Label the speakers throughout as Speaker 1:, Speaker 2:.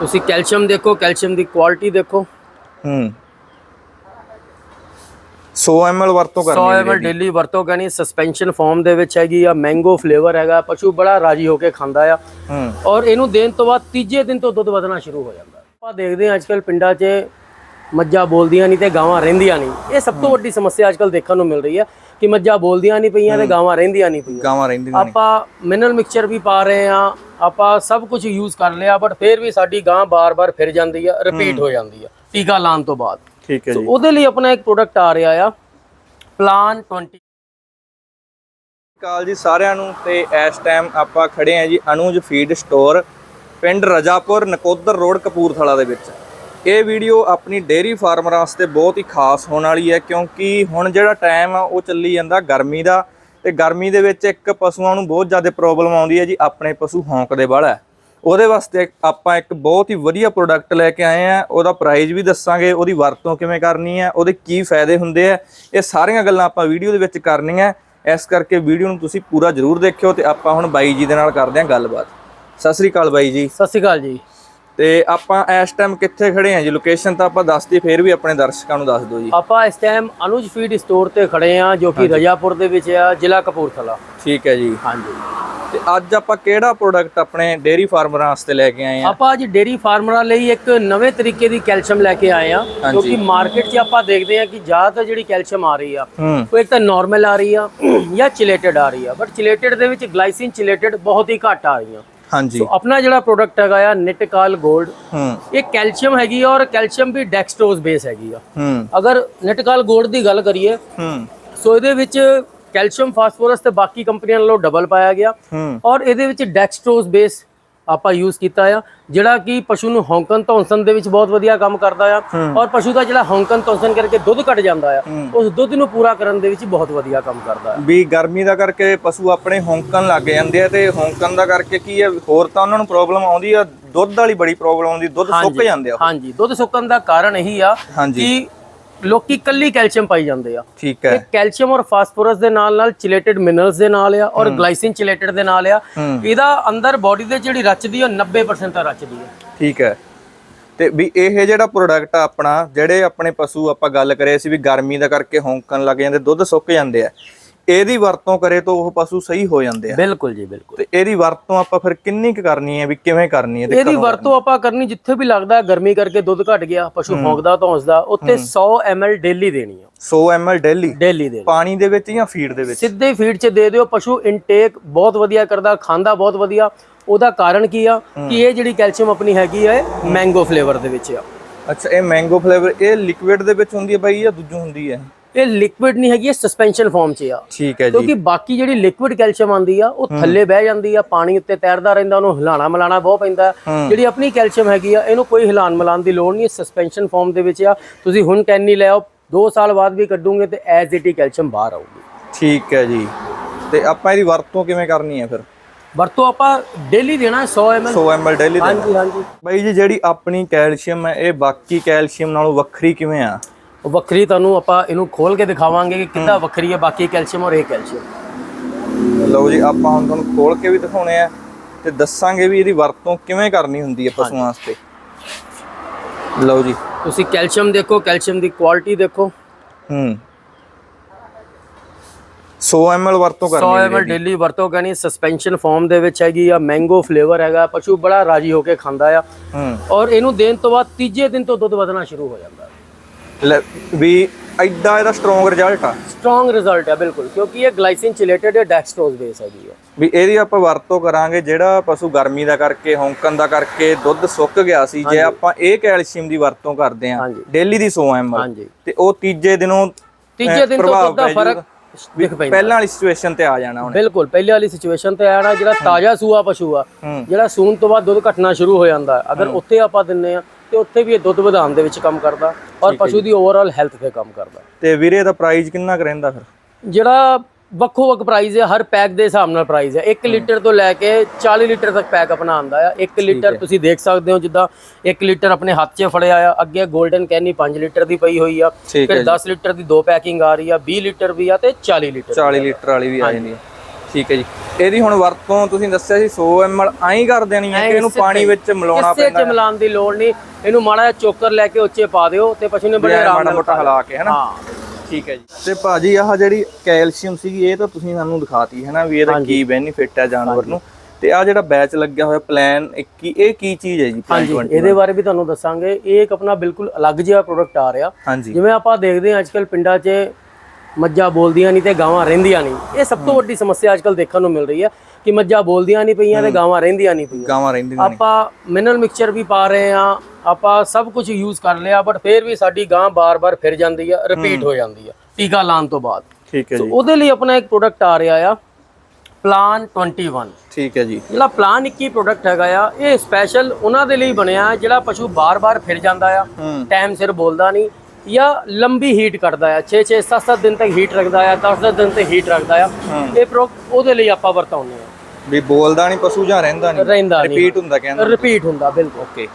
Speaker 1: ਤੁਸੀਂ ਕੈਲਸ਼ੀਅਮ ਦੇਖੋ ਕੈਲਸ਼ੀਅਮ ਦੀ ਕੁਆਲਿਟੀ ਦੇਖੋ।
Speaker 2: ਹੂੰ। 100 ml ਵਰਤੋਂ
Speaker 1: 100
Speaker 2: ਕਰਨੀ
Speaker 1: ml ਡੇਲੀ ਵਰਤੋਂ ਕਰਨੀ ਸਸਪੈਂਸ਼ਨ ਫਾਰਮ ਦੇ ਵਿੱਚ ਹੈਗੀ ਆ ਮੈਂਗੋ ਫਲੇਵਰ ਹੈਗਾ ਪਸ਼ੂ ਬੜਾ ਰਾਜੀ ਹੋ ਕੇ ਖਾਂਦਾ ਆ।
Speaker 2: ਹੂੰ।
Speaker 1: ਔਰ ਇਹਨੂੰ ਦੇਣ ਤੋਂ ਬਾਅਦ ਤੀਜੇ ਦਿਨ ਤੋਂ ਦੁੱਧ ਵਧਣਾ ਸ਼ੁਰੂ ਹੋ ਜਾਂਦਾ। ਆਪਾਂ ਦੇਖਦੇ ਹਾਂ ਅੱਜਕੱਲ ਪਿੰਡਾਂ 'ਚ ਮੱਝਾਂ ਬੋਲਦੀਆਂ ਨਹੀਂ ਤੇ ਗਾਵਾਂ ਰਹਿੰਦੀਆਂ ਨਹੀਂ। ਇਹ ਸਭ ਤੋਂ ਵੱਡੀ ਸਮੱਸਿਆ ਅੱਜਕੱਲ ਦੇਖਣ ਨੂੰ ਮਿਲ ਰਹੀ ਹੈ ਕਿ ਮੱਝਾਂ ਬੋਲਦੀਆਂ ਨਹੀਂ ਪਈਆਂ ਤੇ ਗਾਵਾਂ ਰਹਿੰਦੀਆਂ ਨਹੀਂ ਪਈਆਂ।
Speaker 2: ਗਾਵਾਂ ਰਹਿੰਦੀਆਂ ਨੇ
Speaker 1: ਆਪਾਂ ਮਿਨਰਲ ਮਿਕਸਚਰ ਵੀ ਪਾ ਰਹੇ ਆ ਆਪਾਂ ਸਭ ਕੁਝ ਯੂਜ਼ ਕਰ ਲਿਆ ਬਟ ਫਿਰ ਵੀ ਸਾਡੀ ਗਾਂ ਬਾਰ-ਬਾਰ ਫਿਰ ਜਾਂਦੀ ਆ ਰਿਪੀਟ ਹੋ। ਜਾਂਦੀ ਆ ਟੀਕਾ ਲਾਉਣ ਤੋਂ ਬਾਅਦ।
Speaker 2: ਠੀਕ ਹੈ ਜੀ।
Speaker 1: ਉਹਦੇ ਲਈ ਆਪਣਾ ਇੱਕ ਪ੍ਰੋਡਕਟ ਆ ਰਿਹਾ ਆ ਪਲਾਨ 20
Speaker 2: ਕਾਲ ਜੀ ਸਾਰਿਆਂ ਨੂੰ ਤੇ ਇਸ ਟਾਈਮ ਆਪਾਂ ਖੜੇ ਆ ਜੀ ਅਨੁਜ ਫੀਡ ਸਟੋਰ ਪਿੰਡ ਰਜਾਪੁਰ ਨਕੋਦਰ ਰੋਡ ਕਪੂਰਥਲਾ ਦੇ ਵਿੱਚ। ਇਹ ਵੀਡੀਓ ਆਪਣੀ ਡੇਅਰੀ ਫਾਰਮਰਾਂ ਵਾਸਤੇ ਬਹੁਤ ਹੀ ਖਾਸ ਹੋਣ ਵਾਲੀ ਹੈ ਕਿਉਂਕਿ ਹੁਣ ਜਿਹੜਾ ਟਾਈਮ ਆ, ਉਹ ਚੱਲੀ ਜਾਂਦਾ ਗਰਮੀ ਦਾ ਤੇ ਗਰਮੀ ਦੇ ਵਿੱਚ ਇੱਕ ਪਸ਼ੂਆਂ ਨੂੰ ਬਹੁਤ ਜ਼ਿਆਦਾ ਪ੍ਰੋਬਲਮ ਆਉਂਦੀ ਹੈ ਜੀ, ਆਪਣੇ ਪਸ਼ੂ ਹੌਂਕਦੇ ਵਾਲਾ ਹੈ। ਉਹਦੇ ਵਾਸਤੇ ਆਪਾਂ ਇੱਕ ਬਹੁਤ ਹੀ ਵਧੀਆ ਪ੍ਰੋਡਕਟ ਲੈ ਕੇ ਆਏ ਆ ਉਹਦਾ ਪ੍ਰਾਈਸ ਵੀ ਦੱਸਾਂਗੇ, ਉਹਦੀ ਵਰਤੋਂ ਕਿਵੇਂ ਕਰਨੀ ਹੈ, ਉਹਦੇ ਕੀ ਫਾਇਦੇ ਹੁੰਦੇ ਆ ਇਹ ਸਾਰੀਆਂ ਗੱਲਾਂ ਆਪਾਂ ਵੀਡੀਓ ਦੇ ਵਿੱਚ ਕਰਨੀਆਂ ਇਸ ਕਰਕੇ ਵੀਡੀਓ ਨੂੰ ਤੁਸੀਂ ਪੂਰਾ ਜ਼ਰੂਰ ਦੇਖਿਓ ਤੇ ਆਪਾਂ ਹੁਣ ਬਾਈ ਜੀ ਦੇ ਨਾਲ ਕਰਦੇ ਹਾਂ ਗੱਲਬਾਤ। ਸਤਿ ਸ੍ਰੀ ਅਕਾਲ ਬਾਈ ਜੀ।
Speaker 1: ਸਤਿ ਸ਼੍ਰੀ ਅਕਾਲ ਜੀ।
Speaker 2: ਤੇ ਆਪਾਂ ਇਸ ਟਾਈਮ ਕਿੱਥੇ ਖੜੇ ਹਾਂ ਜੀ? ਲੋਕੇਸ਼ਨ ਤਾਂ ਆਪਾਂ ਦੱਸਦੀ ਫੇਰ ਵੀ ਆਪਣੇ ਦਰਸ਼ਕਾਂ ਨੂੰ ਦੱਸ ਦਿਓ ਜੀ।
Speaker 1: ਆਪਾਂ ਇਸ ਟਾਈਮ ਅਨੁਜ ਫੀਡ ਸਟੋਰ ਤੇ ਖੜੇ ਆ ਜੋ ਕਿ ਰਜਾਪੁਰ ਦੇ ਵਿੱਚ ਆ ਜ਼ਿਲ੍ਹਾ ਕਪੂਰਥਲਾ।
Speaker 2: ਠੀਕ ਹੈ ਜੀ।
Speaker 1: ਹਾਂਜੀ।
Speaker 2: ਤੇ ਅੱਜ ਆਪਾਂ ਕਿਹੜਾ ਪ੍ਰੋਡਕਟ ਆਪਣੇ ਡੇਅਰੀ ਫਾਰਮਰਾਂ ਵਾਸਤੇ ਲੈ ਕੇ ਆਏ ਆ
Speaker 1: ਆਪਾਂ ਅੱਜ ਡੇਰੀ ਫਾਰਮਰਾਂ ਲਈ ਇੱਕ ਨਵੇਂ ਤਰੀਕੇ ਦੀ ਕੈਲਸ਼ੀਅਮ ਲੈ ਕੇ ਆਏ ਆ ਕਿਉਂਕਿ ਮਾਰਕੀਟ 'ਚ ਆਪਾਂ ਦੇਖਦੇ ਆ ਕਿ ਜ਼ਿਆਦਾਤਰ ਜਿਹੜੀ ਕੈਲਸ਼ੀਅਮ ਆ ਰਹੀ ਆ ਉਹ ਇੱਕ ਤਾਂ ਨਾਰਮਲ ਆ ਰਹੀ ਆ ਜਾਂ ਚਿਲੇਟਡ ਆ ਰਹੀ ਆ ਬਟ ਚਿਲੇਟਡ ਦੇ ਵਿੱਚ ਗਲਾਈਸਿਨ ਚਿਲੇਟਡ ਬਹੁਤ ਹੀ ਘੱਟ ਆ ਰਹੀਆਂ।
Speaker 2: ਹਾਂਜੀ।
Speaker 1: ਸੋ ਆਪਣਾ ਜਿਹੜਾ ਪ੍ਰੋਡਕਟ ਹੈਗਾ ਆ ਨਿਟਕਾਲ 골ਡ
Speaker 2: ਹੂੰ।
Speaker 1: ਇਹ ਕੈਲਸ਼ੀਅਮ ਹੈਗੀ ਆ ਔਰ ਕੈਲਸ਼ੀਅਮ ਵੀ ਡੈਕਸਟਰੋਜ਼ ਬੇਸ ਹੈਗੀ ਆ।
Speaker 2: ਹੂੰ।
Speaker 1: ਅਗਰ ਨਿਟਕਾਲ 골ਡ ਦੀ ਗੱਲ ਕਰੀਏ
Speaker 2: ਹੂੰ।
Speaker 1: ਸੋ ਇਹਦੇ ਵਿੱਚ ਕੈਲਸ਼ੀਅਮ ਫਾਸਫੋਰਸ ਤੇ ਬਾਕੀ ਕੰਪਨੀਆਂ ਨਾਲੋਂ ਡਬਲ ਪਾਇਆ ਗਿਆ। ਔਰ ਇਹਦੇ ਵਿੱਚ ਡੈਕਸਟਰੋਜ਼ ਬੇਸ ਆਪਾਂ ਯੂਜ਼ ਕੀਤਾ ਆ ਜਿਹੜਾ ਕਿ ਪਸ਼ੂ ਨੂੰ ਹੌਂਕਣ ਧੌਂਸਣ ਦੇ ਵਿੱਚ ਬਹੁਤ ਵਧੀਆ ਕੰਮ ਕਰਦਾ ਆ ਔਰ ਪਸ਼ੂ ਦਾ ਜਿਹੜਾ ਹੌਂਕਣ ਧੌਂਸਣ ਕਰਕੇ ਦੁੱਧ ਘਟ ਜਾਂਦਾ ਆ ਉਸ ਦੁੱਧ ਨੂੰ ਪੂਰਾ ਕਰਨ ਦੇ ਵਿੱਚ ਬਹੁਤ ਵਧੀਆ ਕੰਮ ਕਰਦਾ ਆ।
Speaker 2: ਵੀ ਗਰਮੀ ਦਾ ਕਰਕੇ ਪਸ਼ੂ ਆਪਣੇ ਹੌਂਕਣ ਲੱਗ ਜਾਂਦੇ ਆ ਤੇ ਹੌਂਕਣ ਦਾ ਕਰਕੇ ਕੀ ਹੈ ਹੋਰ ਤਾਂ ਉਹਨਾਂ ਨੂੰ ਪ੍ਰੋਬਲਮ ਆਉਂਦੀ ਆ ਦੁੱਧ ਵਾਲੀ ਬੜੀ ਪ੍ਰੋਬਲਮ ਆਉਂਦੀ ਦੁੱਧ ਸੁੱਕ ਜਾਂਦੇ ਆ
Speaker 1: ਹਾਂਜੀ ਦੁੱਧ ਸੁੱਕਣ ਦਾ ਕਾਰਨ ਇਹੀ ਆ ਕਿ ਲੋਕੀ ਕੱਲੀ ਕੈਲਸ਼ੀਅਮ ਪਾਈ ਜਾਂਦੇ ਆ।
Speaker 2: ਠੀਕ
Speaker 1: ਇਹ
Speaker 2: ਹੈ
Speaker 1: ਕੈਲਸ਼ੀਅਮ ਔਰ ਫਾਸਫੋਰਸ ਦੇ ਨਾਲ ਨਾਲ ਚਿਲੇਟਡ ਮਿਨਰਲਸ ਦੇ ਨਾਲ ਆ ਔਰ ਗਲਾਈਸਿਨ ਚਿਲੇਟਡ ਦੇ ਨਾਲ ਆ।
Speaker 2: ਹੂੰ।
Speaker 1: ਇਹਦਾ ਅੰਦਰ ਬਾਡੀ ਦੇ ਜਿਹੜੀ ਰਚਦੀ ਆ 90% ਤਾਂ ਰਚਦੀ ਆ।
Speaker 2: ਠੀਕ ਹੈ। ਤੇ ਵੀ ਇਹ ਜਿਹੜਾ ਪ੍ਰੋਡਕਟ ਆ ਆਪਣਾ ਜਿਹੜੇ ਆਪਣੇ ਪਸ਼ੂ ਆਪਾਂ ਗੱਲ ਕਰੇ ਸੀ ਵੀ ਗਰਮੀ ਦਾ ਕਰਕੇ ਹੌਂਕਣ ਲੱਗ ਜਾਂਦੇ ਦੁੱਧ ਸੁੱਕ ਜਾਂਦੇ ਆ ਇਹਦੀ ਵਰਤੋਂ ਕਰੇ ਤਾਂ ਉਹ ਪਸ਼ੂ ਸਹੀ ਹੋ ਜਾਂਦੇ ਆ।
Speaker 1: ਬਿਲਕੁਲ ਜੀ ਬਿਲਕੁਲ।
Speaker 2: ਤੇ ਇਹਦੀ ਵਰਤੋਂ ਆਪਾਂ ਫਿਰ ਕਿੰਨੀ ਕੁ ਕਰਨੀ ਹੈ ਵੀ ਕਿਵੇਂ ਕਰਨੀ ਹੈ
Speaker 1: ਇਹਦੀ ਵਰਤੋਂ ਆਪਾਂ ਕਰਨੀ ਜਿੱਥੇ ਵੀ ਲੱਗਦਾ ਗਰਮੀ ਕਰਕੇ ਦੁੱਧ ਘਟ ਗਿਆ ਪਸ਼ੂ ਭੌਂਕਦਾ ਧੌਂਸਦਾ ਉੱਥੇ 100 ml ਡੇਲੀ ਦੇਣੀ ਆ।
Speaker 2: 100 ml ਡੇਲੀ?
Speaker 1: ਡੇਲੀ ਦੇ
Speaker 2: ਪਾਣੀ ਦੇ ਵਿੱਚ ਜਾਂ ਫੀਡ ਦੇ ਵਿੱਚ?
Speaker 1: ਸਿੱਧੇ ਫੀਡ 'ਚ ਦੇ ਦਿਓ ਪਸ਼ੂ ਇਨਟੇਕ ਬਹੁਤ ਵਧੀਆ ਕਰਦਾ ਖਾਂਦਾ ਬਹੁਤ ਵਧੀਆ। ਉਹਦਾ ਕਾਰਨ ਕੀ ਆ? ਕਿ ਇਹ ਜਿਹੜੀ ਕੈਲਸ਼ੀਅਮ ਆਪਣੀ ਹੈਗੀ ਆ ਮੈਂਗੋ ਫਲੇਵਰ ਦੇ ਵਿੱਚ ਆ।
Speaker 2: ਅੱਛਾ ਇਹ ਮੈਂਗੋ ਫਲੇਵਰ ਇਹ ਲਿਕਵਿਡ ਦੇ ਵਿੱਚ ਹੁੰਦੀ ਹੈ ਬਾਈ ਜਾਂ ਦੂਜੂ ਹੁੰਦੀ ਹੈ?
Speaker 1: ਇਹ ਲਿਕਵਿਡ ਨਹੀਂ ਹੈਗੀ ਇਹ ਸਸਪੈਂਸ਼ਨ ਫਾਰਮ 'ਚ ਆ।
Speaker 2: ਠੀਕ ਹੈ ਜੀ।
Speaker 1: ਕਿਉਂਕਿ ਬਾਕੀ ਜਿਹੜੀ ਲਿਕਵਿਡ ਕੈਲਸ਼ੀਅਮ ਆਂਦੀ ਆ ਉਹ ਥੱਲੇ ਬਹਿ ਜਾਂਦੀ ਆ ਪਾਣੀ ਉੱਤੇ ਤੈਰਦਾ ਰਹਿੰਦਾ ਉਹਨੂੰ ਹਿਲਾਣਾ ਮਿਲਾਣਾ ਬਹੁਤ ਪੈਂਦਾ। ਜਿਹੜੀ ਆਪਣੀ ਕੈਲਸ਼ੀਅਮ ਹੈਗੀ ਆ ਇਹਨੂੰ ਕੋਈ ਹਿਲਾਣ ਮਿਲਾਣ ਦੀ ਲੋੜ ਨਹੀਂ ਸਸਪੈਂਸ਼ਨ ਫਾਰਮ ਦੇ ਵਿੱਚ ਆ। ਤੁਸੀਂ ਹੁਣ ਕੈਨੀ ਲੈ ਆਓ 2 ਸਾਲ ਬਾਅਦ ਵੀ ਕੱਢੋਗੇ ਤੇ ਐਜ਼ ਇਟ ਹੀ ਕੈਲਸ਼ੀਅਮ ਬਾਹਰ ਆਊਗੀ।
Speaker 2: ਠੀਕ ਹੈ ਜੀ। ਤੇ ਆਪਾਂ ਇਹਦੀ ਵਰਤੋਂ ਕਿਵੇਂ ਕਰਨੀ ਹੈ ਫਿਰ?
Speaker 1: ਵਰਤੋਂ ਆਪਾਂ ਡੇਲੀ ਦੇਣਾ 100 ml
Speaker 2: 100 ml ਡੇਲੀ
Speaker 1: ਹਾਂਜੀ ਹਾਂਜੀ।
Speaker 2: ਬਾਈ ਜੀ ਜਿਹੜੀ ਆਪਣੀ ਕੈਲਸ਼ੀਅਮ ਹੈ ਇਹ ਬਾਕੀ ਕੈਲਸ਼ੀਅਮ ਨਾਲੋਂ ਵੱਖਰੀ ਕਿਵੇਂ ਆ?
Speaker 1: ਉਹ ਵੱਖਰੀ ਤੁਹਾਨੂੰ ਆਪਾਂ ਇਹਨੂੰ ਖੋਲ ਕੇ ਦਿਖਾਵਾਂਗੇ ਕਿ ਕਿੱਦਾਂ ਵੱਖਰੀ ਹੈ ਬਾਕੀ ਕੈਲਸ਼ੀਅਮ ਔਰ ਇਹ ਕੈਲਸ਼ੀਅਮ।
Speaker 2: ਲਓ ਜੀ ਆਪਾਂ ਹੁਣ ਤੁਹਾਨੂੰ ਖੋਲ ਕੇ ਵੀ ਦਿਖਾਉਣੇ ਆ ਤੇ ਦੱਸਾਂਗੇ ਵੀ ਇਹਦੀ ਵਰਤੋਂ ਕਿਵੇਂ ਕਰਨੀ ਹੁੰਦੀ ਹੈ ਪਸ਼ੂਆਂ ਵਾਸਤੇ। ਲਓ ਜੀ।
Speaker 1: ਤੁਸੀਂ ਕੈਲਸ਼ੀਅਮ ਦੇਖੋ ਕੈਲਸ਼ੀਅਮ ਦੀ ਕੁਆਲਿਟੀ ਦੇਖੋ।
Speaker 2: ਹੂੰ। 100 ml ਵਰਤੋਂ
Speaker 1: 100
Speaker 2: ਕਰਨੀ ਹੈ
Speaker 1: ml ਡੇਲੀ ਵਰਤੋਂ ਕਰਨੀ ਸਸਪੈਂਸ਼ਨ ਫਾਰਮ ਦੇ ਵਿੱਚ ਹੈਗੀ ਆ ਮੈਂਗੋ ਫਲੇਵਰ ਹੈਗਾ ਪਸ਼ੂ ਬੜਾ ਰਾਜੀ ਹੋ ਕੇ ਖਾਂਦਾ ਆ। ਔਰ ਇਹਨੂੰ ਦੇਣ ਤੋਂ ਬਾਅਦ ਤੀਜੇ ਦਿਨ ਤੋਂ ਦੁੱਧ ਵਧਣਾ ਸ਼ੁਰੂ ਹੋ ਜਾਂਦਾ।
Speaker 2: ਵੀ ਐਡਾ ਇਹਦਾ ਸਟਰੋਂਗ ਰਿਜ਼ਲਟ ਆ।
Speaker 1: ਸਟਰੋਂਗ ਰਿਜ਼ਲਟ ਹੈ ਬਿਲਕੁਲ ਕਿਉਂਕਿ ਇਹ ਗਲਾਈਸਿਨ ਚਿਲੇਟਡ ਹੈ ਡੈਕਸਟੋਜ਼ ਬੇਸ ਹੈਗੀ ਆ।
Speaker 2: ਵੀ ਇਹਦੀ ਆਪਾਂ ਵਰਤੋਂ ਕਰਾਂਗੇ ਜਿਹੜਾ ਪਸ਼ੂ ਗਰਮੀ ਦਾ ਕਰਕੇ ਹੌਂਕਣ ਦਾ ਕਰਕੇ ਦੁੱਧ ਸੁੱਕ ਗਿਆ ਸੀ ਜੇ ਆਪਾਂ ਇਹ ਕੈਲਸ਼ੀਅਮ ਦੀ ਵਰਤੋਂ ਕਰਦੇ ਆਂ। ਡੇਲੀ ਦੀ 100 ml ਤੇ ਉਹ ਤੀਜੇ ਦਿਨੋਂ
Speaker 1: ਤੀਜੇ ਦਿਨ ਤੋਂ ਦੁੱਧ ਦਾ ਫ਼ਰਕ
Speaker 2: ਪਹਿਲਾਂ ਵਾਲੀ ਸਿਚੁਏਸ਼ਨ ਤੇ ਆ ਜਾਣਾ ਹੁਣ।
Speaker 1: ਬਿਲਕੁਲ ਪਹਿਲੇ ਵਾਲੀ ਸਿਚੁਏਸ਼ਨ ਤੇ ਆਣਾ ਜਿਹੜਾ ਤਾਜ਼ਾ ਸੂਆ ਪਸ਼ੂ ਆ
Speaker 2: ਹੂੰ।
Speaker 1: ਜਿਹੜਾ ਸੂਣ ਤੋਂ ਬਾਅਦ ਦੁੱਧ ਘਟਣਾ ਸ਼ੁਰੂ ਹੋ ਜਾਂਦਾ ਹੈ। ਅਗਰ ਉੱਥੇ ਆਪਾਂ ਦਿੰਨੇ ਆ ਤੇ ਉੱਥੇ ਵੀ ਇਹ ਦੁੱਧ ਵਧਾਉਣ ਦੇ ਵਿੱਚ ਕੰਮ ਕਰਦਾ ਔਰ ਪਸ਼ੂ ਦੀ ਓਵਰਆਲ ਹੈਲਥ ਤੇ ਕੰਮ ਕਰਦਾ।
Speaker 2: ਤੇ ਵੀਰੇ ਦਾ ਪ੍ਰਾਈਸ ਕਿੰਨਾ ਕੁ ਰਹਿੰਦਾ ਫਿਰ?
Speaker 1: ਜਿਹੜਾ ਵੱਖੋ ਵੱਖ ਪ੍ਰਾਈਸ ਹੈ ਹਰ ਪੈਕ ਦੇ ਹਿਸਾਬ ਨਾਲ ਪ੍ਰਾਈਸ ਹੈ। 1 ਲੀਟਰ ਤੋਂ ਲੈ ਕੇ 40 ਲੀਟਰ ਤੱਕ ਪੈਕ ਆਪਣਾ ਆਂਦਾ ਆ 1 ਲੀਟਰ ਤੁਸੀਂ ਦੇਖ ਸਕਦੇ ਹੋ ਜਿੱਦਾਂ 1 ਲੀਟਰ ਆਪਣੇ ਹੱਥ 'ਚ ਫੜਿਆ ਆ। ਅੱਗੇ 골ਡਨ ਕੈਨੀ 5 ਲੀਟਰ ਦੀ ਪਈ ਹੋਈ ਆ। ਫਿਰ 10 ਲੀਟਰ ਦੀ ਦੋ ਪੈਕਿੰਗ ਆ ਰਹੀ ਆ। 20 ਲੀਟਰ ਵੀ ਆ ਤੇ 40 ਲੀਟਰ
Speaker 2: 40 ਲੀਟਰ ਵਾਲੀ ਵੀ ਆ ਜਾਂਦੀ ਹੈ ਠੀਕ ਹੈ ਜੀ। ਇਹਦੀ ਹੁਣ ਵਰਤੋਂ ਤੁਸੀਂ ਦੱਸਿਆ ਸੀ 100 ml ਐਂ ਕਰ ਦੇਣੀ ਹੈ ਕਿ ਇਹਨੂੰ
Speaker 1: ਇਸੇ
Speaker 2: ਪਾਣੀ ਵਿੱਚ ਮਿਲਾਉਣਾ
Speaker 1: ਕਿਸੇ
Speaker 2: ਪੈਂਦਾ
Speaker 1: ਚ ਮਿਲਾਉਣ ਦੀ ਲੋੜ ਨਹੀਂ। ਇਹਨੂੰ ਮਾੜਾ ਜਿਹਾ ਚੋਕਰ ਲੈ ਕੇ ਉੱਚੇ ਪਾ ਦਿਓ ਤੇ ਪਸ਼ੂ ਨੇ ਬੜੇ ਆਰਾਮ
Speaker 2: ਮਾੜਾ
Speaker 1: ਨਾਲ
Speaker 2: ਮੋਟਾ ਹਿਲਾ ਕੇ ਹਨਾ
Speaker 1: ਹਾਂ।
Speaker 2: ਠੀਕ ਹੈ ਜੀ। ਤੇ ਭਾਜੀ ਆਹ ਜਿਹੜੀ ਕੈਲਸ਼ੀਅਮ ਸੀਗੀ ਇਹ ਤਾਂ ਤੁਸੀਂ ਸਾਨੂੰ ਦਿਖਾਤੀ ਹੈ ਨਾ ਵੀ ਇਹਦਾ ਕੀ ਬੈਨੀਫਿਟ ਹੈ ਜਾਨਵਰ ਨੂੰ। ਤੇ ਆ ਜਿਹੜਾ ਬੈਚ ਲੱਗਿਆ ਹੋਇਆ ਪਲਾਨ 21 ਇਹ ਕੀ ਚੀਜ਼ ਹੈ ਜੀ
Speaker 1: ਹਾਂਜੀ
Speaker 2: 21?
Speaker 1: ਇਹਦੇ ਬਾਰੇ ਵੀ ਤੁਹਾਨੂੰ ਦੱਸਾਂਗੇ। ਇਹ ਇੱਕ ਆਪਣਾ ਬਿਲਕੁਲ ਅਲੱਗ ਜਿਹਾ ਪ੍ਰੋਡਕਟ ਆ ਰਿਹਾ। ਜਿਵੇਂ ਆਪਾਂ ਦੇਖਦੇ ਹਾਂ ਅੱਜਕੱਲ ਪਿੰਡਾਂ 'ਚ ਮੱਝਾਂ ਬੋਲਦੀਆਂ ਨਹੀਂ ਤੇ ਗਾਵਾਂ ਰਹਿੰਦੀਆਂ ਨਹੀਂ। ਇਹ ਸਭ ਤੋਂ ਵੱਡੀ ਸਮੱਸਿਆ ਅੱਜਕੱਲ ਦੇਖਣ ਨੂੰ ਮਿਲ ਰਹੀ ਹੈ ਕਿ ਮੱਝਾਂ ਬੋਲਦੀਆਂ ਨਹੀਂ ਪਈਆਂ ਤੇ ਗਾਵਾਂ ਰਹਿੰਦੀਆਂ ਨਹੀਂ ਪਈਆਂ।
Speaker 2: ਗਾਵਾਂ ਰਹਿੰਦੀਆਂ ਨੇ
Speaker 1: ਆਪਾਂ ਮਿਨਰਲ ਮਿਕਸਚਰ ਵੀ ਪਾ ਰਹੇ ਆ ਆਪਾਂ ਸਭ ਕੁਝ ਯੂਜ਼ ਕਰ ਲਿਆ ਬਟ ਫਿਰ ਵੀ ਸਾਡੀ ਗਾਂ ਬਾਰ-ਬਾਰ ਫਿਰ ਜਾਂਦੀ ਆ ਰਿਪੀਟ ਹੋ। ਜਾਂਦੀ ਆ ਟੀਕਾ ਲਾਉਣ ਤੋਂ ਬਾਅਦ।
Speaker 2: ਠੀਕ ਹੈ
Speaker 1: ਸੋ
Speaker 2: ਜੀ।
Speaker 1: ਉਹਦੇ ਲਈ ਆਪਣਾ ਇੱਕ ਪ੍ਰੋਡਕਟ ਆ ਰਿਹਾ ਆ ਪਲਾਨ 21
Speaker 2: ਠੀਕ ਹੈ ਜੀ।
Speaker 1: ਜਿਹੜਾ ਪਲਾਨ 21 ਪ੍ਰੋਡਕਟ ਹੈਗਾ ਆ ਇਹ ਸਪੈਸ਼ਲ ਉਹਨਾਂ ਦੇ ਲਈ ਬਣਿਆ ਜਿਹੜਾ ਪਸ਼ੂ ਬਾਰ-ਬਾਰ ਫਿਰ ਜਾਂਦਾ ਆ ਟਾਈਮ ਸਿਰ ਬੋਲਦਾ ਨਹੀਂ ਜਾਂ ਲੰਬੀ ਹੀਟ ਕੱਢਦਾ ਆ 6-6 7-7 ਦਿਨ ਤੱਕ ਹੀਟ ਰੱਖਦਾ ਆ 10-10 ਦਿਨ ਤੱਕ ਹੀਟ ਰੱਖਦਾ ਆ। ਇਹ ਪ੍ਰੋਡਕਟ ਉਹਦੇ ਲਈ ਆਪਾਂ ਵਰਤਾਉਂਦੇ ਆ।
Speaker 2: ਵੀ ਬੋਲਦਾ ਨਹੀਂ ਪਸ਼ੂ ਜਾਂ ਰਹਿੰਦਾ ਨਹੀਂ?
Speaker 1: ਰਹਿੰਦਾ ਨਹੀਂ।
Speaker 2: ਰਿਪੀਟ ਹੁੰਦਾ ਕਹਿੰਦਾ
Speaker 1: ਰਿਪੀਟ ਹੁੰਦਾ ਬਿਲਕੁਲ।
Speaker 2: ਓਕੇ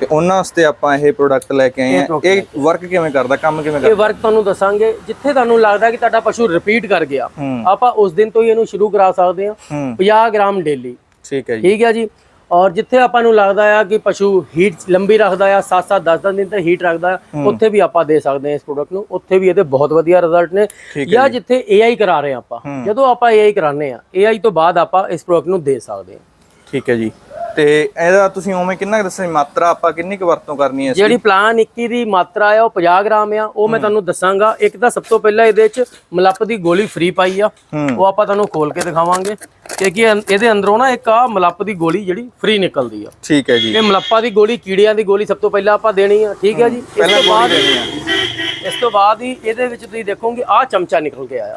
Speaker 2: ਤੇ ਉਹਨਾਂ ਵਾਸਤੇ ਆਪਾਂ ਇਹ ਪ੍ਰੋਡਕਟ ਲੈ ਕੇ ਆਏ
Speaker 1: ਇਹ
Speaker 2: ਆ। ਇਹ ਵਰਕ ਕਿਵੇਂ ਕਰਦਾ ਕੰਮ ਕਿਵੇਂ
Speaker 1: ਇਹ
Speaker 2: ਕਰਦਾ?
Speaker 1: ਵਰਕ ਤੁਹਾਨੂੰ ਦੱਸਾਂਗੇ ਜਿੱਥੇ ਤੁਹਾਨੂੰ ਲੱਗਦਾ ਕਿ ਤੁਹਾਡਾ ਪਸ਼ੂ ਰਿਪੀਟ ਕਰ ਗਿਆ ਆਪਾਂ ਉਸ ਦਿਨ ਤੋਂ ਹੀ ਇਹਨੂੰ ਸ਼ੁਰੂ ਕਰਾ ਸਕਦੇ ਹੂੰ। 50 ਗ੍ਰਾਮ ਡੇਲੀ।
Speaker 2: ਠੀਕ ਹੈ ਜੀ।
Speaker 1: ਠੀਕ ਹੈ ਜੀ। ਔਰ ਜਿੱਥੇ ਆਪਾਂ ਨੂੰ ਲੱਗਦਾ ਆ ਕਿ ਪਸ਼ੂ ਹੀਟ ਲੰਬੀ ਰੱਖਦਾ ਆ 7-7 10-10 ਦਿਨ ਤੱਕ ਹੀਟ ਰੱਖਦਾ ਉੱਥੇ ਵੀ ਆਪਾਂ ਦੇ ਸਕਦੇ ਹਾਂ ਇਸ ਪ੍ਰੋਡਕਟ ਨੂੰ। ਉੱਥੇ ਵੀ ਇਹਦੇ ਬਹੁਤ ਵਧੀਆ ਰਿਜ਼ਲਟ ਨੇ। ਜਾਂ ਜਿੱਥੇ AI ਕਰਾ ਰਹੇ ਆਪਾਂ। ਜਦੋਂ ਆਪਾਂ AI ਕਰਾਉਂਦੇ ਆ AI ਤੋਂ ਬਾਅਦ ਆਪਾਂ ਇਸ ਪ੍ਰੋਡਕਟ ਨੂੰ ਦੇ ਸਕਦੇ ਹਾਂ।
Speaker 2: ਠੀਕ ਹੈ ਜੀ। ਤੇ ਇਹਦਾ ਤੁਸੀਂ ਉਵੇਂ ਕਿੰਨਾ ਦੱਸਿਆ ਮਾਤਰਾ ਆਪਾਂ ਕਿੰਨੀ ਕੁ ਵਰਤੋਂ ਕਰਨੀ ਹੈ
Speaker 1: ਜਿਹੜੀ ਪਲਾਨ 21 ਦੀ ਮਾਤਰਾ ਆ ਉਹ 50 ਗ੍ਰਾਮ ਆ ਉਹ ਮੈਂ ਤੁਹਾਨੂੰ ਦੱਸਾਂਗਾ। ਇੱਕ ਤਾਂ ਸਭ ਤੋਂ ਪਹਿਲਾਂ ਇਹਦੇ ਵਿੱਚ ਮਲੱਪ ਦੀ ਗੋਲੀ ਫ੍ਰੀ ਪਾਈ ਆ। ਉਹ ਆਪਾਂ ਤੁਹਾਨੂੰ ਖੋਲ ਕੇ ਦਿਖਾਵਾਂਗੇ। ਕਿਉਂਕਿ ਇਹ- ਇਹਦੇ ਅੰਦਰੋਂ ਨਾ ਇੱਕ ਆ ਮਲੱਪ ਦੀ ਗੋਲੀ ਜਿਹੜੀ ਫ੍ਰੀ ਨਿਕਲਦੀ ਆ।
Speaker 2: ਠੀਕ ਹੈ ਜੀ।
Speaker 1: ਇਹ ਮਲੱਪਾ ਦੀ ਗੋਲੀ ਕੀੜਿਆਂ ਦੀ ਗੋਲੀ ਸਭ ਤੋਂ ਪਹਿਲਾਂ ਆਪਾਂ ਦੇਣੀ ਆ ਠੀਕ ਹੈ ਜੀ? ਇਸ ਤੋਂ ਬਾਅਦ
Speaker 2: ਆ।
Speaker 1: ਇਸ ਤੋਂ ਬਾਅਦ ਹੀ ਇਹਦੇ ਵਿੱਚ ਤੁਸੀਂ ਦੇਖੋਗੇ ਆਹ ਚਮਚਾ ਨਿਕਲ ਕੇ ਆਇਆ।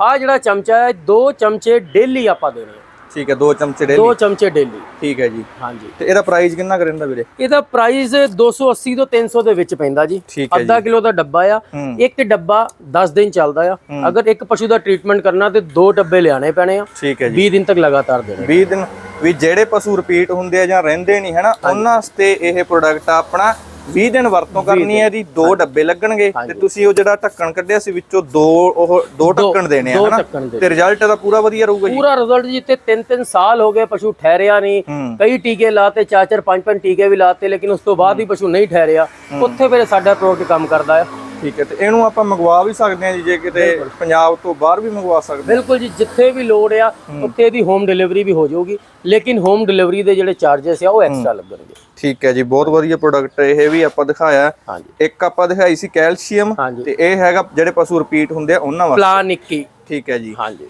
Speaker 1: ਆਹ ਜਿਹੜਾ ਚਮਚਾ ਹੈ ਦੋ ਚਮਚੇ ਡੇਲੀ ਆਪਾਂ ਦੇਣੇ ਆ।
Speaker 2: ਠੀਕ ਹੈ ਦੋ ਚਮਚੇ ਡੇਲੀ
Speaker 1: ਦੋ ਚਮਚੇ ਡੇਲੀ
Speaker 2: ਠੀਕ ਹੈ ਜੀ।
Speaker 1: ਹਾਂਜੀ।
Speaker 2: ਤੇ ਇਹਦਾ ਪ੍ਰਾਈਸ ਕਿੰਨਾ ਕੁ ਰਹਿੰਦਾ ਵੀਰੇ?
Speaker 1: ਇਹਦਾ ਪ੍ਰਾਈਸ 280 ਤੋਂ 300 ਦੇ ਵਿੱਚ ਪੈਂਦਾ ਜੀ। ਅੱਧਾ ਕਿਲੋ ਦਾ ਡੱਬਾ ਆ। ਇੱਕ ਡੱਬਾ 10 ਦਿਨ ਚੱਲਦਾ ਆ। ਅਗਰ ਇੱਕ ਪਸ਼ੂ ਦਾ ਟ੍ਰੀਟਮੈਂਟ ਕਰਨਾ ਤੇ ਦੋ ਡੱਬੇ ਲਿਆਣੇ ਪੈਣੇ ਆ।
Speaker 2: ਠੀਕ ਹੈ ਜੀ।
Speaker 1: 20 ਦਿਨ ਤੱਕ ਲਗਾਤਾਰ ਦੇਣੇ
Speaker 2: 20 ਦਿਨ ਵੀ ਜਿਹੜੇ ਪਸ਼ੂ ਰਿਪੀਟ ਹੁੰਦੇ ਆ ਜਾਂ ਰਹਿੰਦੇ ਨਹੀਂ ਹਨਾ ਉਹਨਾਂ ਵਾਸਤੇ ਇਹ ਪ੍ਰੋਡਕਟ ਆਪਣਾ 20 ਦਿਨ ਵਰਤੋਂ ਕਰਨੀ ਹੈ ਇਹਦੀ ਦੋ ਡੱਬੇ ਲੱਗਣਗੇ ਤੇ ਤੁਸੀਂ ਉਹ ਜਿਹੜਾ ਢੱਕਣ ਕੱਢਿਆ ਸੀ ਵਿੱਚੋਂ ਦੋ ਉਹ ਦੋ ਢੱਕਣ ਦੇਣੇ ਆ
Speaker 1: ਦੋ
Speaker 2: ਹਨਾ?
Speaker 1: ਦੇ
Speaker 2: ਤੇ ਰਿਜ਼ਲਟ ਇਹਦਾ ਪੂਰਾ ਵਧੀਆ ਰਹੂਗਾ ਜੀ।
Speaker 1: ਪੂਰਾ ਰਿਜ਼ਲਟ ਜਿੱਤੇ 3-3 ਸਾਲ ਹੋ ਗਏ ਪਸ਼ੂ ਠਹਿਰਿਆ ਨਹੀਂ।
Speaker 2: ਹੂੰ।
Speaker 1: ਕਈ ਟੀਕੇ ਲਾਤੇ ਚਾਰ ਚਾਰ ਪੰਜ ਪੰਜ ਟੀਕੇ ਵੀ ਲਾਤੇ ਲੇਕਿਨ ਉਸ ਤੋਂ ਬਾਅਦ ਵੀ ਪਸ਼ੂ ਨਹੀਂ ਠਹਿਰਿਆ। ਉੱਥੇ ਫਿਰ ਸਾਡਾ ਪ੍ਰੋਡਕਟ ਕੰਮ ਕਰਦਾ ਆ।
Speaker 2: ਠੀਕ ਹੈ ਤੇ ਇਹਨੂੰ ਆਪਾਂ ਮੰਗਵਾ ਵੀ ਸਕਦੇ ਹਾਂ ਜੀ ਜੇ ਕਿਤੇ ਪੰਜਾਬ ਤੋਂ ਬਾਹਰ ਵੀ ਮੰਗਵਾ ਸਕਦੇ
Speaker 1: ਬਿਲਕੁਲ ਜੀ ਜਿੱਥੇ ਵੀ ਲੋੜ ਆ ਉੱਥੇ ਇਹਦੀ ਹੋਮ ਡਿਲੀਵਰੀ ਵੀ ਹੋ ਜਾਊਗੀ। ਲੇਕਿਨ ਹੋਮ ਡਿਲੀਵਰੀ ਦੇ ਜਿਹੜੇ ਚਾਰजेस ਆ ਉਹ ਐਕਸਟਰਾ ਲੱਗਣਗੇ।
Speaker 2: ਠੀਕ ਹੈ ਜੀ ਬਹੁਤ ਵਧੀਆ ਪ੍ਰੋਡਕਟ ਇਹ ਵੀ ਆਪਾਂ ਦਿਖਾਇਆ। ਇੱਕ ਆਪਾਂ ਦਿਖਾਈ ਸੀ ਕੈਲਸ਼ੀਅਮ ਤੇ ਇਹ ਹੈਗਾ ਜਿਹੜੇ ਪਸ਼ੂ ਰਿਪੀਟ ਹੁੰਦੇ ਆ ਉਹਨਾਂ ਵਾਸਤੇ।
Speaker 1: ਪਲਾਨ 21
Speaker 2: ਠੀਕ ਹੈ ਜੀ।
Speaker 1: ਹਾਂਜੀ।